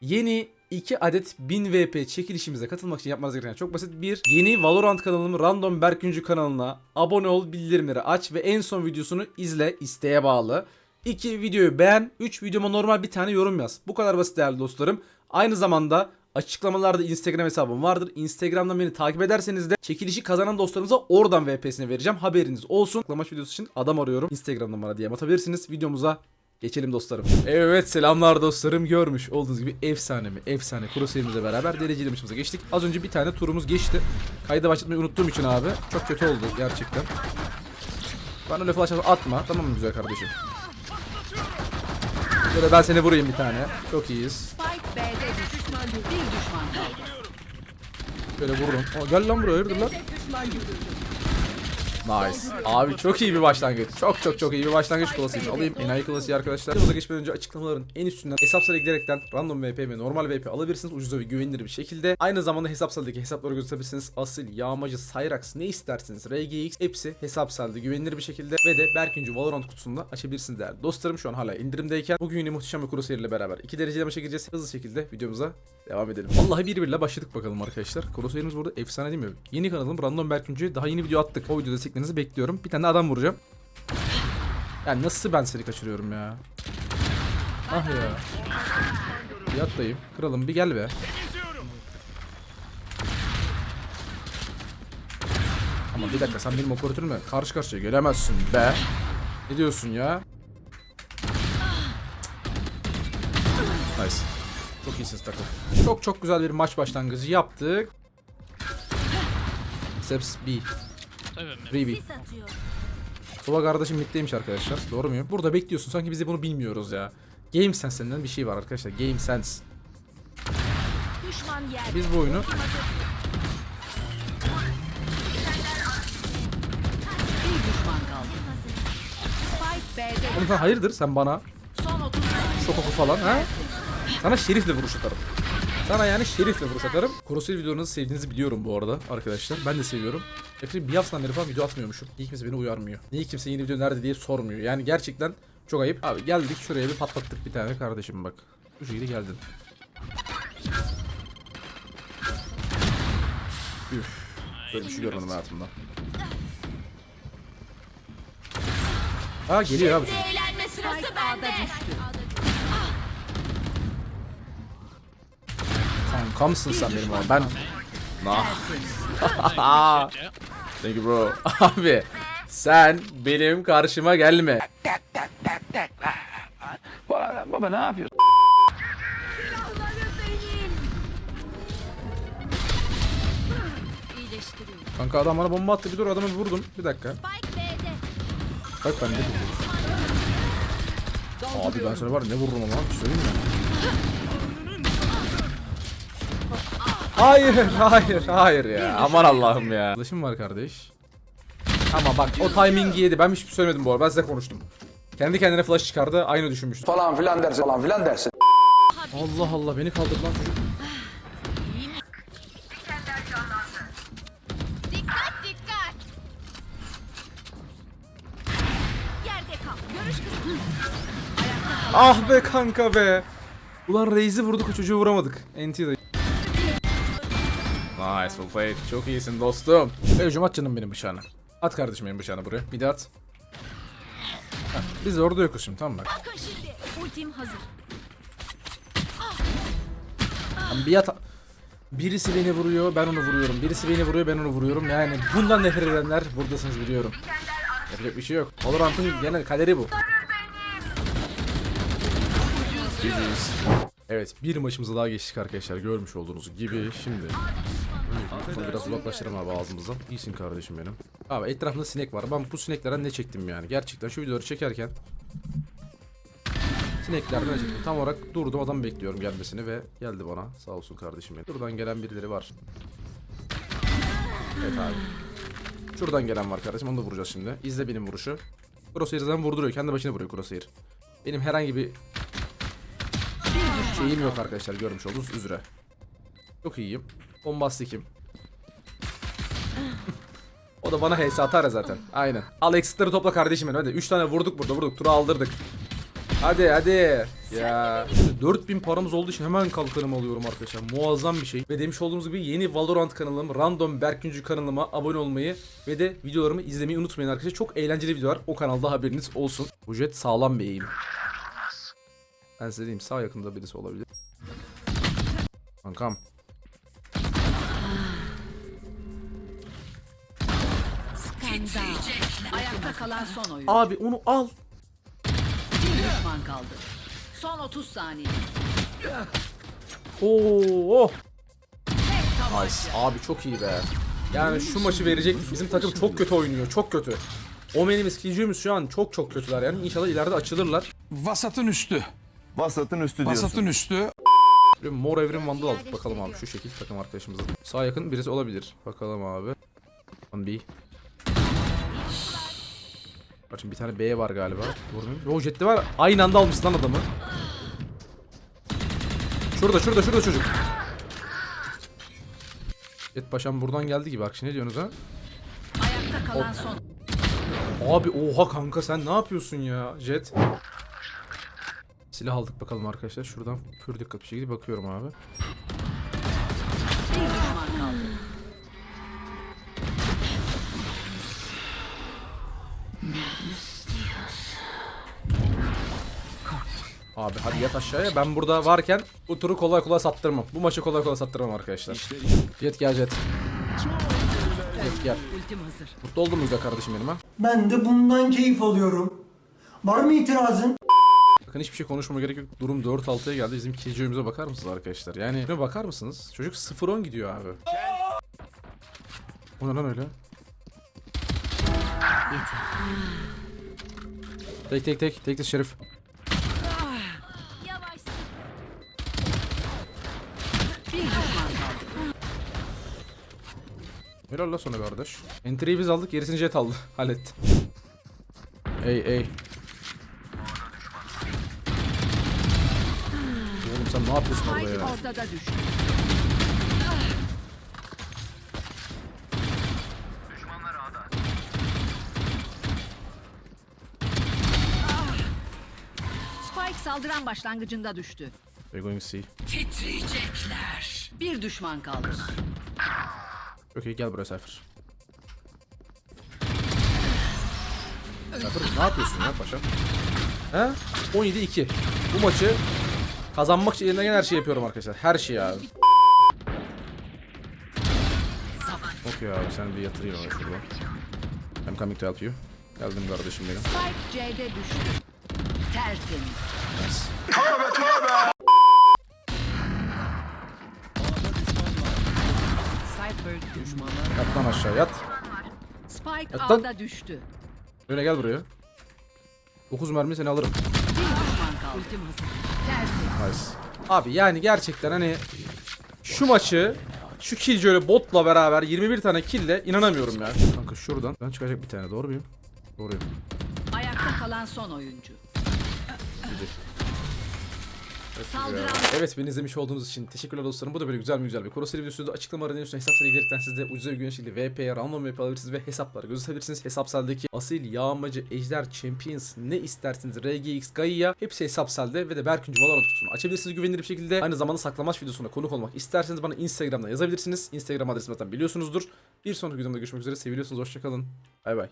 Yeni 2 adet 1000 VP çekilişimize katılmak için yapmanız gereken çok basit. Bir, yeni Valorant kanalım Random Berküncü kanalına abone ol, bildirimleri aç ve en son videosunu izle, isteğe bağlı. 2. Videoyu beğen. 3. Videoma normal bir tane yorum yaz. Bu kadar basit değerli dostlarım. Aynı zamanda açıklamalarda Instagram hesabım vardır. Instagram'dan beni takip ederseniz de çekilişi kazanan dostlarımıza oradan VP'sini vereceğim. Haberiniz olsun. Klamaç videosu için adam arıyorum. Instagram'dan bana DM atabilirsiniz. Videomuza Geçelim dostlarım. Evet selamlar dostlarım. Görmüş olduğunuz gibi efsane mi? Efsane Crusader'ımızla beraber dereceli maçımıza geçtik. Az önce bir tane turumuz geçti. Kayda başlatmayı unuttuğum için abi. Çok kötü oldu gerçekten. Bana öyle flash atma. Tamam mı güzel kardeşim? Şöyle ben seni vurayım bir tane. Çok iyiyiz. Şöyle vururum. Aa, gel lan buraya hayırdır lan? Nice. Abi çok iyi bir başlangıç. Çok çok çok iyi bir başlangıç klasiği. Alayım enayi klasiği arkadaşlar. Videomuza geçmeden önce açıklamaların en üstünden hesap sayıya giderekten random VP ve normal VP alabilirsiniz. Ucuz ve güvenilir bir şekilde. Aynı zamanda hesap sayıdaki hesapları gösterebilirsiniz. Asil, Yağmacı, Cyrax ne isterseniz RGX hepsi hesap sayıda güvenilir bir şekilde ve de Berküncü Valorant kutusunda açabilirsiniz değerli dostlarım. Şu an hala indirimdeyken. Bugün yine muhteşem bir Crusader ile beraber iki dereceli maça gireceğiz. Hızlı şekilde videomuza devam edelim. Vallahi birbiriyle başladık bakalım arkadaşlar. Crusader'ımız burada efsane değil mi? Yeni kanalım Random Berküncü. Daha yeni video attık. O video desteklerinizi bekliyorum. Bir tane adam vuracağım. Yani nasıl ben seni kaçırıyorum ya? Ah ya. Bir atlayayım. Kralım bir gel be. Ama bir dakika sen benim operatörümle karşı karşıya gelemezsin be. Ne diyorsun ya? Nice. Çok iyisiniz takım. Çok çok güzel bir maç başlangıcı yaptık. Seps B. B. Sova kardeşim middeymiş arkadaşlar. Doğru muyum? Burada bekliyorsun sanki biz de bunu bilmiyoruz ya. Game Sense denilen bir şey var arkadaşlar. Game Sense. Biz bu oyunu Oğlum sen hayırdır sen bana son 30 saniye. şok oku falan ha? Sana şerifle vuruş atarım. Sana yani şerifle vuruş atarım. Crosshair videolarınızı sevdiğinizi biliyorum bu arada arkadaşlar. Ben de seviyorum. Yaklaşık bir haftadan beri falan video atmıyormuşum. Niye kimse beni uyarmıyor? Niye kimse yeni video nerede diye sormuyor. Yani gerçekten çok ayıp. Abi geldik şuraya bir patlattık bir tane kardeşim bak. Bu şekilde geldin. Üf. Böyle bir şey görmedim hayatımda. Aa geliyor abi çocuk. Eğlenme sırası bende. Kankamsın sen benim abi. Ben... Nah. Thank you bro. Abi sen benim karşıma gelme. Baba ne yapıyorsun? İyileştiriyorum. Kanka adam bana bomba attı. Bir dur adamı vurdum. Bir dakika. Bak ben de Abi ben sana var ne vururum ama şey söyleyeyim mi? Hayır, hayır, hayır ya. Aman Allah'ım ya. Arkadaşım var kardeş. Ama bak o timingi yedi. Ben hiçbir şey söylemedim bu arada. Ben size konuştum. Kendi kendine flash çıkardı. Aynı düşünmüştüm. Falan filan dersin falan filan dersin. Allah Allah beni kaldırdı lan çocuk. Dikkat dikkat. Yerde kal. Görüş kısmı. Ah be kanka be. Ulan Reis'i vurduk o çocuğu vuramadık. NT de. Played. Çok iyisin dostum. Beycim at canım benim bıçağını. At kardeşim benim bıçağını buraya. Bir de at. Heh, biz de orada yokuz şimdi tamam mı? bak. Bakın şimdi. Ultim hazır. Tamam, bir at. Birisi beni vuruyor, ben onu vuruyorum. Birisi beni vuruyor, ben onu vuruyorum. Yani bundan nefret edenler buradasınız biliyorum. Yapacak bir şey yok. Valorant'ın genel kaderi bu. Evet bir maçımıza daha geçtik arkadaşlar görmüş olduğunuz gibi şimdi Bunu biraz uzaklaştıralım abi ağzımızdan. İyisin kardeşim benim. Abi etrafında sinek var. Ben bu sineklerden ne çektim yani? Gerçekten şu videoları çekerken Sineklerden ne çektim tam olarak durdum adam bekliyorum gelmesini ve geldi bana. Sağ olsun kardeşim benim. Buradan gelen birileri var. Evet abi. Şuradan gelen var kardeşim onu da vuracağız şimdi. İzle benim vuruşu. Crosshair zaten vurduruyor kendi başına vuruyor Crosshair. Benim herhangi bir şeyim yok arkadaşlar görmüş olduğunuz üzere. Çok iyiyim. Bombastikim. o da bana HS atar zaten. Aynen. Al exitleri topla kardeşim benim hadi. 3 tane vurduk burada vurduk. Turu aldırdık. Hadi hadi. Ya. 4000 paramız olduğu için hemen kalkanımı alıyorum arkadaşlar. Muazzam bir şey. Ve demiş olduğumuz gibi yeni Valorant kanalım Random Berküncü kanalıma abone olmayı ve de videolarımı izlemeyi unutmayın arkadaşlar. Çok eğlenceli videolar. O kanalda haberiniz olsun. Bu sağlam bir eğim. Ben size diyeyim sağ yakında birisi olabilir. Kankam. Ayakta kalan son oyun. Abi onu al. Bir düşman kaldı. Son 30 saniye. Oo. Nice. Abi çok iyi be. Yani şu maçı verecek. Bizim takım çok kötü oynuyor. Çok kötü. Omenimiz, Killjoy'umuz şu an çok çok kötüler yani. İnşallah ileride açılırlar. Vasatın üstü. Vasatın üstü diyorsun. Vasatın üstü. Mor evrim vandal aldık bakalım abi şu şekil takım arkadaşımızın. Sağ yakın birisi olabilir. Bakalım abi. One B. Bakın bir tane B var galiba. Vurmayayım. Yo jetli var. Aynı anda almış lan adamı. Şurada şurada şurada çocuk. Jet paşam buradan geldi gibi. Akşi ne diyorsunuz ha? Ayakta kalan son. Abi oha kanka sen ne yapıyorsun ya Jet? Silah aldık bakalım arkadaşlar. Şuradan pür dikkat bir şekilde bakıyorum abi. Abi hadi yat aşağıya. Ben burada varken bu turu kolay kolay sattırmam. Bu maçı kolay kolay sattırmam arkadaşlar. Jet gel Jet. Jet gel. Mutlu oldun mu güzel kardeşim benim ha? Ben de bundan keyif alıyorum. Var mı itirazın? Bakın hiçbir şey konuşmama gerek yok. Durum 4-6'ya geldi. Bizim killjoy'umuza bakar mısınız arkadaşlar? Yani ne bakar mısınız? Çocuk 0-10 gidiyor abi. O ne lan öyle? Tek tek tek. Tek de şerif. Helal la sonra kardeş. Entry'yi biz aldık. Gerisini jet aldı. Halletti. Ey ey. Oğlum sen ne yapıyorsun orada ya? ortada düştü. Saldıran başlangıcında düştü. We're going to see. Titriyecekler. Bir düşman kaldı. Okey gel buraya Cypher. Cypher ne yapıyorsun ya paşa? He? 17-2. Bu maçı kazanmak için elimden gelen her şeyi yapıyorum arkadaşlar. Her şeyi abi. Okey abi sen bir yatırayım ama şurada. I'm coming to help you. Geldim kardeşim benim. Spike C'de düştü. Tertemiz. Cypher düşmanlar. Yat lan aşağı yat. Spike Yat lan. Düştü. Öyle gel buraya. 9 mermi seni alırım. Bir düşman kaldı. Ultim hazır. Tertemiz. Nice. Abi yani gerçekten hani şu maçı şu killjoy'le botla beraber 21 tane kill'le inanamıyorum ya. Kanka şuradan ben çıkacak bir tane doğru muyum? Doğruyum. Ayakta kalan son oyuncu. Evet beni izlemiş olduğunuz için teşekkürler dostlarım. Bu da böyle güzel mi güzel bir Koroseli videosu. Açıklama aranın üstüne hesaplara giderekten siz de ucuza ve güvenli şekilde VP, random VP alabilirsiniz ve hesapları gözetebilirsiniz. Hesapsaldaki asil, yağmacı, ejder, champions ne isterseniz RGX, Gaia hepsi hesapselde ve de Berküncü Valorant kutusunu açabilirsiniz güvenilir bir şekilde. Aynı zamanda saklamaç videosuna konuk olmak isterseniz bana Instagram'dan yazabilirsiniz. Instagram adresimi zaten biliyorsunuzdur. Bir sonraki videomda görüşmek üzere. Seviliyorsunuz. Hoşçakalın. Bay bay.